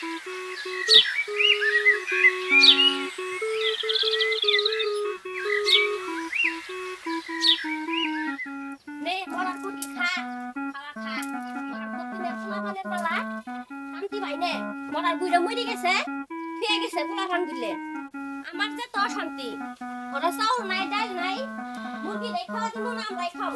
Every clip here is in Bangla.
নে মরার কুটি খা। খাওয়া খা। মরার কুটি নে পোলা পানের পালা শান্তি ভাই, নে। মরার বুড়া মরে গেছে। ফিরে গেছে পোলা পান দিলে আমার যে তো শান্তি ওরা চাউল নাই, ডাল নাই। মুরগি নাই খাওয়া দিব না আমরাই খাব।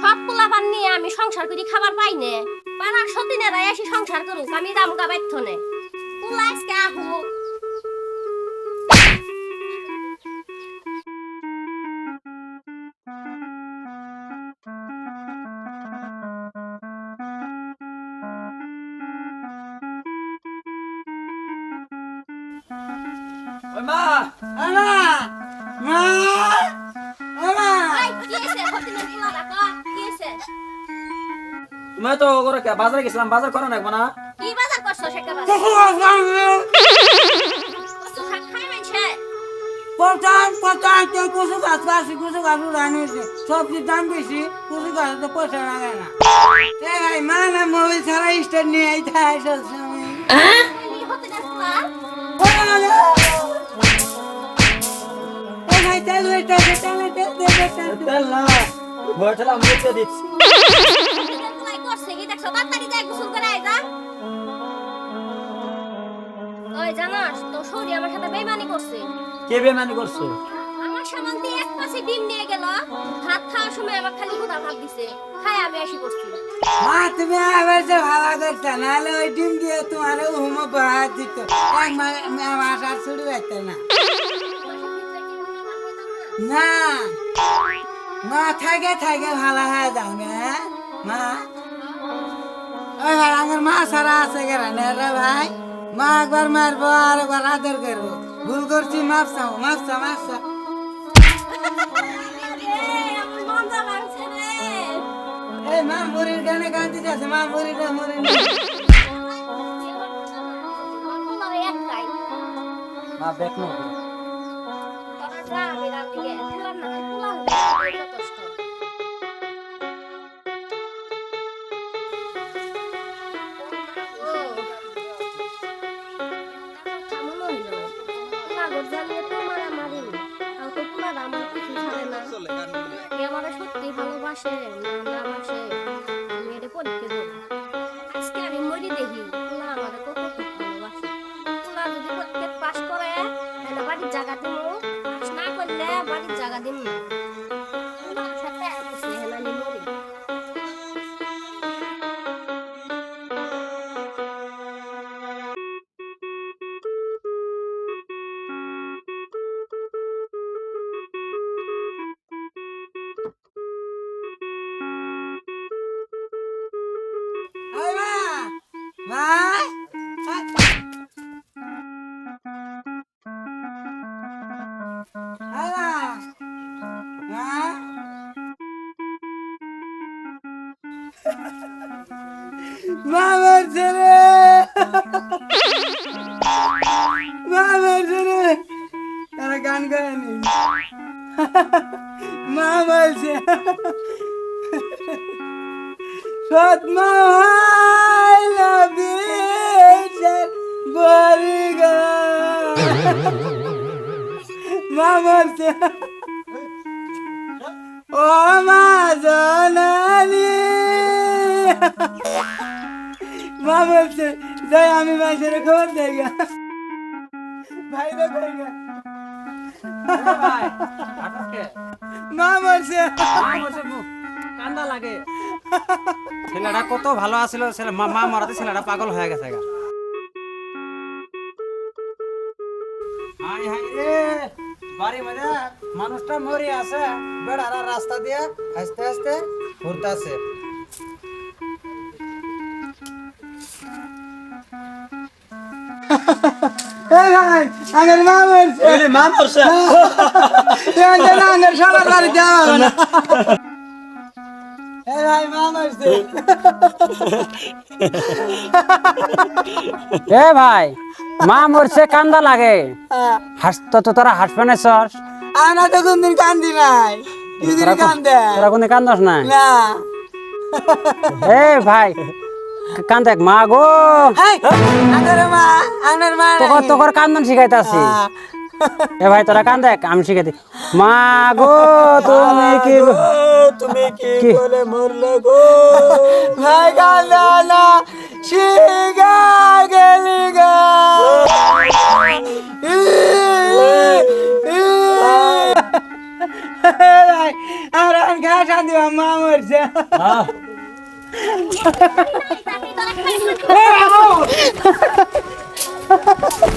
সব পোলা পান নিয়ে আমি সংসার করি, খাবার পাই নে। পাড়ার সতীনেরা এসে সংসার করুক, আমি রামগা বাইথ নে পোলা আজকে আহুক মা! আমা মা! আমা এই কি হইছে? সতীনের পোলা রাখো কি হইছে? তুমি তো করে কে বাজারে গেছিলাম। বাজার করা নাকবো না? কি বাজার করছ সেটা বাজার শাক খাই মানছে পচান পচান তো কসু গাছ পাশে কসু গাছ উড়ানিয়েছে সবজির দাম বেশি কসু গাছ তো পয়সা লাগে না। এ ভাই মা না মোবাইল ছাড়া স্টার নিয়ে আইতে হয় সবসময় এই সতীনের পোলা তোমার হুমো বাহার দিত। আর ছুটি পাইতে না। না। মা থাকে থাকে ভালো হয়ে যাও না মা। ওই ভাই, আমার মা সারা আছে গেলে রে ভাই। মা একবার মারবো আর একবার আদর করব। ভুল করছি মাপ চাও রে এই মা মুড়ির গানে গান দিতেছে মা মুড়িটা মুড়ি আমার মা বেক নো তোরা যা আমি রাতে গিয়ে পোলার না পোলা হলে যথেষ্ট সত্যি ভালোবাসে না না বাসে দিব মা মরছে রে। মা মরছে রে। তারা গান গায়নি। মা মরছে। সৎমা বরিগা। মা মরছে। ও মা জনানি। মা বলছে, যাই, আমি মাসের খবর দেয় ভাই রে, ভাই মা বলছে, কান্দা লাগে। ছেলেটা কত ভালো আছিল, ছেলে, মা মরাতে ছেলেটা পাগল হয়ে গেছে গা। হাই মানুষটা মরে আছে, বেড়ারা রাস্তা দিয়ে আস্তে আস্তে ঘুরতেছে এই ভাই মা মরছে আঙ্গের সবার বাড়ি যাওয়া হবে না এই ভাই মা মারছে এ ভাই মা মরছে কান্দা লাগে। হাস তো তোরা হাসবে না সর আমরা তো কোনদিন কান্দি নাই তোরা কান্দে। তোরা কোনো কান্দস না না। এ ভাই কান্দে মা গো! তোকর তোকর কান্দন শিখাইতাছি। এ ভাই তোরা কান্দে আমি শিখাইতি মা গো তুমি কি তুমি কি? বলে মরলে গো? ভাই কান্দা না শিগা গেলি গা। আর ঘা শান্তি মা মরছে। হ্যাঁ Ha